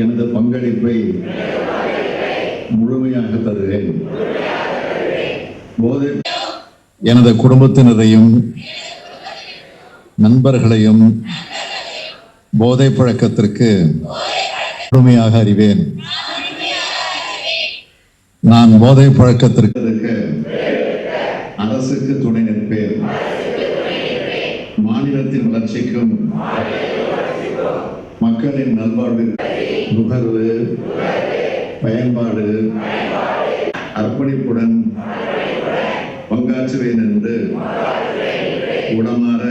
எனது பங்களிப்பை முழுமையாக தருவேன் போதை எனது குடும்பத்தினரையும் நண்பர்களையும் போதை பழக்கத்திற்கு முழுமையாக அறிவேன். நான் போதை பழக்கத்திற்கு அரசுக்கு துணை நிற்பேன். மாநிலத்தின் வளர்ச்சிக்கும் மக்களின் நல்வாழ்விற்கு நுகர்வு பயன்பாடு அர்ப்பணிப்புடன் பங்காற்றுவேன் என்று உடமாற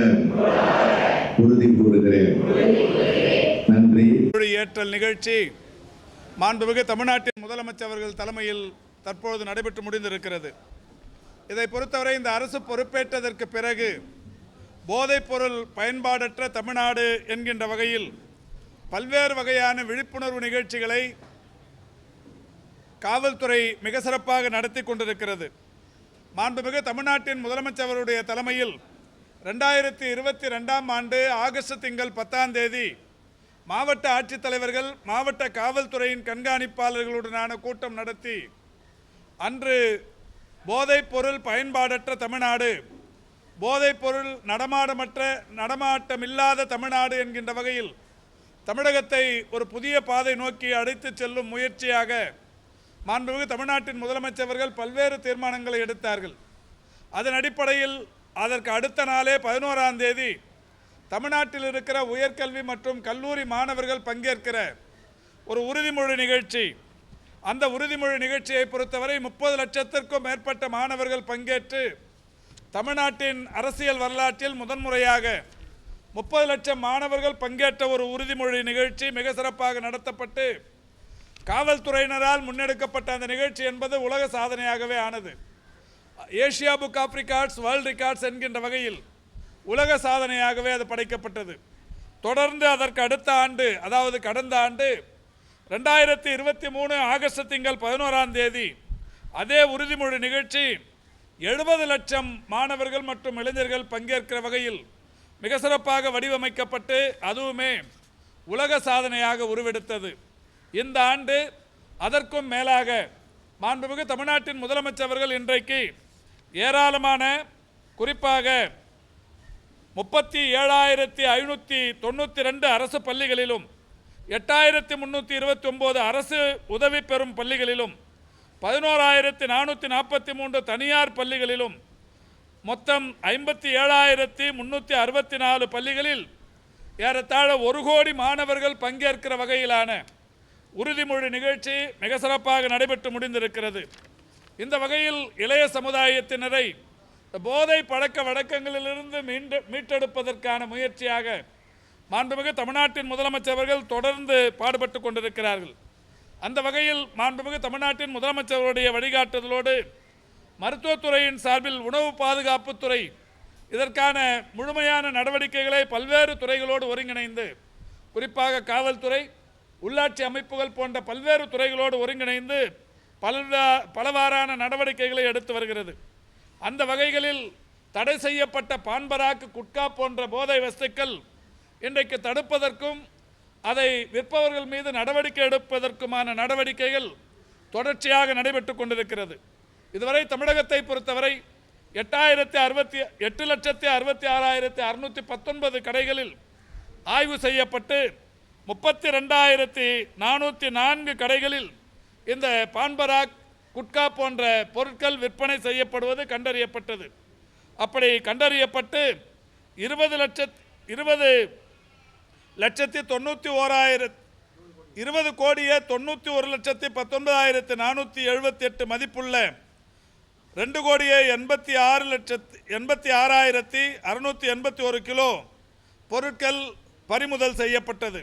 உறுதி கூறுகிறேன். நன்றி. ஏற்றல் நிகழ்ச்சி மாண்புமிகு தமிழ்நாட்டின் முதலமைச்சர் அவர்கள் தலைமையில் தற்பொழுது நடைபெற்று முடிந்திருக்கிறது. இதை பொறுத்தவரை இந்த அரசு பொறுப்பேற்றதற்கு பிறகு போதைப்பொருள் பயன்பாடற்ற தமிழ்நாடு என்கின்ற வகையில் பல்வேறு வகையான விழிப்புணர்வு நிகழ்ச்சிகளை காவல்துறை மிக சிறப்பாக நடத்தி கொண்டிருக்கிறது. மாண்புமிகு தமிழ்நாட்டின் முதலமைச்சர் தலைமையில் ரெண்டாயிரத்தி இருபத்தி ரெண்டாம் ஆண்டு ஆகஸ்ட் திங்கள் பத்தாம் தேதி மாவட்ட ஆட்சித்தலைவர்கள் மாவட்ட காவல்துறையின் கண்காணிப்பாளர்களுடனான கூட்டம் நடத்தி அன்று போதைப்பொருள் பயன்பாடற்ற தமிழ்நாடு போதைப்பொருள் நடமாடமற்ற நடமாட்டமில்லாத தமிழ்நாடு என்கின்ற வகையில் தமிழகத்தை ஒரு புதிய பாதை நோக்கி அழைத்து செல்லும் முயற்சியாக மாண்புமிகு தமிழ்நாட்டின் முதலமைச்சர்கள் பல்வேறு தீர்மானங்களை எடுத்தார்கள். அதன் அடிப்படையில் அதற்கு அடுத்த நாளே பதினோராம் தேதி தமிழ்நாட்டில் இருக்கிற உயர்கல்வி மற்றும் கல்லூரி மாணவர்கள் பங்கேற்கிற ஒரு உறுதிமொழி நிகழ்ச்சி. அந்த உறுதிமொழி நிகழ்ச்சியை பொறுத்தவரை முப்பது லட்சத்திற்கும் மேற்பட்ட மாணவர்கள் பங்கேற்று தமிழ்நாட்டின் அரசியல் வரலாற்றில் முதன்முறையாக முப்பது லட்சம் மாணவர்கள் பங்கேற்ற ஒரு உறுதிமொழி நிகழ்ச்சி மிக சிறப்பாக நடத்தப்பட்டு காவல்துறையினரால் முன்னெடுக்கப்பட்ட அந்த நிகழ்ச்சி என்பது உலக சாதனையாகவே ஆனது. Asia book of records world records என்கின்ற வகையில் உலக சாதனையாகவே அது படைக்கப்பட்டது. தொடர்ந்து அதற்கு அடுத்த ஆண்டு அதாவது கடந்த ஆண்டு ரெண்டாயிரத்தி இருபத்தி மூணு ஆகஸ்ட் திங்கள் பதினோராம் தேதி அதே உறுதிமொழி நிகழ்ச்சி எழுபது லட்சம் மாணவர்கள் மற்றும் இளைஞர்கள் பங்கேற்கிற வகையில் மிக சிறப்பாக வடிவமைக்கப்பட்டு அதுவுமே உலக சாதனையாக உருவெடுத்தது. இந்த ஆண்டு அதற்கும் மேலாக மாண்புமிகு தமிழ்நாட்டின் முதலமைச்சர் அவர்கள் இன்றைக்கு ஏராளமான குறிப்பாக முப்பத்தி ஏழாயிரத்தி ஐநூற்றி தொண்ணூற்றி ரெண்டு அரசு பள்ளிகளிலும் எட்டாயிரத்தி முந்நூற்றி இருபத்தி ஒம்பது அரசு உதவி பெறும் பள்ளிகளிலும் பதினோராயிரத்தி நானூற்றி நாற்பத்தி மூன்று தனியார் பள்ளிகளிலும் மொத்தம் ஐம்பத்தி ஏழாயிரத்தி முந்நூற்றி அறுபத்தி நாலு பள்ளிகளில் ஏறத்தாழ ஒரு கோடி மாணவர்கள் பங்கேற்கிற வகையிலான உறுதிமொழி நிகழ்ச்சி மிக சிறப்பாக நடைபெற்று முடிந்திருக்கிறது. இந்த வகையில் இளைய சமுதாயத்தினரை போதை பழக்க வழக்கங்களிலிருந்து மீண்டு மீட்டெடுப்பதற்கான முயற்சியாக மாண்புமிகு தமிழ்நாட்டின் முதலமைச்சர் தொடர்ந்து பாடுபட்டு கொண்டிருக்கிறார்கள். அந்த வகையில் மாண்புமிகு தமிழ்நாட்டின் முதலமைச்சருடைய வழிகாட்டுதலோடு மருத்துவத்துறையின் சார்பில் உணவு பாதுகாப்புத்துறை இதற்கான முழுமையான நடவடிக்கைகளை பல்வேறு துறைகளோடு ஒருங்கிணைந்து குறிப்பாக காவல்துறை உள்ளாட்சி அமைப்புகள் போன்ற பல்வேறு துறைகளோடு ஒருங்கிணைந்து பல பலவாறான நடவடிக்கைகளை எடுத்து வருகிறது. அந்த வகைகளில் தடை செய்யப்பட்ட பான்பராக்கு குட்கா போன்ற போதை வஸ்துக்கள் இன்றைக்கு தடுப்பதற்கும் அதை விற்பவர்கள் மீது நடவடிக்கை எடுப்பதற்குமான நடவடிக்கைகள் தொடர்ச்சியாக நடைபெற்று கொண்டிருக்கிறது. இதுவரை தமிழகத்தை பொறுத்தவரை எட்டாயிரத்தி அறுபத்தி எட்டு லட்சத்தி அறுபத்தி ஆறாயிரத்தி அறுநூற்றி பத்தொன்பது கடைகளில் ஆய்வு செய்யப்பட்டு முப்பத்தி ரெண்டாயிரத்தி நானூற்றி நான்கு கடைகளில் இந்த பான்பராக் குட்கா போன்ற பொருட்கள் விற்பனை செய்யப்படுவது கண்டறியப்பட்டது. அப்படி கண்டறியப்பட்டு இருபது லட்சத் இருபது லட்சத்தி தொண்ணூற்றி ஓராயிரத் இருபது கோடியே தொண்ணூற்றி ஒரு லட்சத்தி பத்தொன்பதாயிரத்தி நானூற்றி எழுபத்தி எட்டு மதிப்புள்ள ரெண்டு கோடியே எண்பத்தி ஆறு லட்சத்து எண்பத்தி ஆறாயிரத்தி அறுநூற்றி எண்பத்தி ஒரு கிலோ பொருட்கள் பறிமுதல் செய்யப்பட்டது.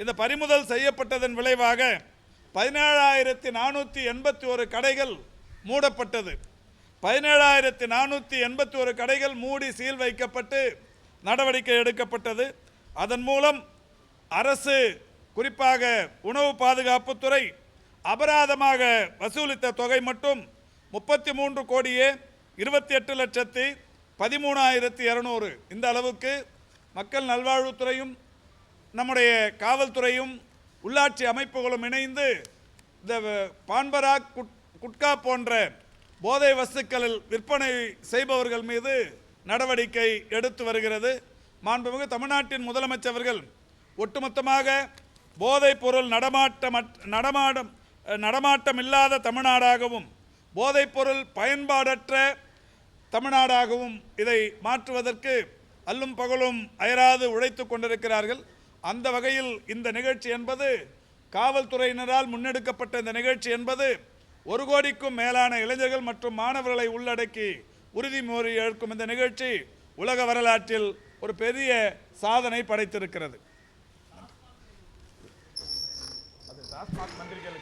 இந்த பறிமுதல் செய்யப்பட்டதன் விளைவாக பதினேழாயிரத்தி நானூற்றி எண்பத்தி ஒரு கடைகள் மூடப்பட்டது. பதினேழாயிரத்தி நானூற்றி எண்பத்தி ஒரு கடைகள் மூடி சீல் வைக்கப்பட்டு நடவடிக்கை எடுக்கப்பட்டது. அதன் மூலம் அரசு குறிப்பாக உணவு பாதுகாப்புத்துறை அபராதமாக வசூலித்த தொகை மட்டும் முப்பத்தி மூன்று கோடியே இருபத்தி எட்டு லட்சத்தி பதிமூணாயிரத்தி இரநூறு. இந்த அளவுக்கு மக்கள் நல்வாழ்வுத்துறையும் நம்முடைய காவல்துறையும் உள்ளாட்சி அமைப்புகளும் இணைந்து இந்த பான்பராக் குட் குட்கா போன்ற போதை வஸ்துக்களில் விற்பனை செய்பவர்கள் மீது நடவடிக்கை எடுத்து வருகிறது. மாண்புமிகு தமிழ்நாட்டின் முதலமைச்சர்கள் ஒட்டுமொத்தமாக போதைப் பொருள் நடமாட்டம் நடமாடம் நடமாட்டம் இல்லாத தமிழ்நாடாகவும் போதைப்பொருள் பயன்பாடற்ற தமிழ்நாடாகவும் இதை மாற்றுவதற்கு அல்லும் பகலும் அயராது உழைத்து கொண்டிருக்கிறார்கள். அந்த வகையில் இந்த நிகழ்ச்சி என்பது காவல்துறையினரால் முன்னெடுக்கப்பட்ட இந்த நிகழ்ச்சி என்பது ஒரு கோடிக்கும் மேலான இளைஞர்கள் மற்றும் மாணவர்களை உள்ளடக்கி உறுதிமொழி ஏற்கும் இந்த நிகழ்ச்சி உலக வரலாற்றில் ஒரு பெரிய சாதனை படைத்திருக்கிறது. அது டாஸ்மாக் மந்திரிகள்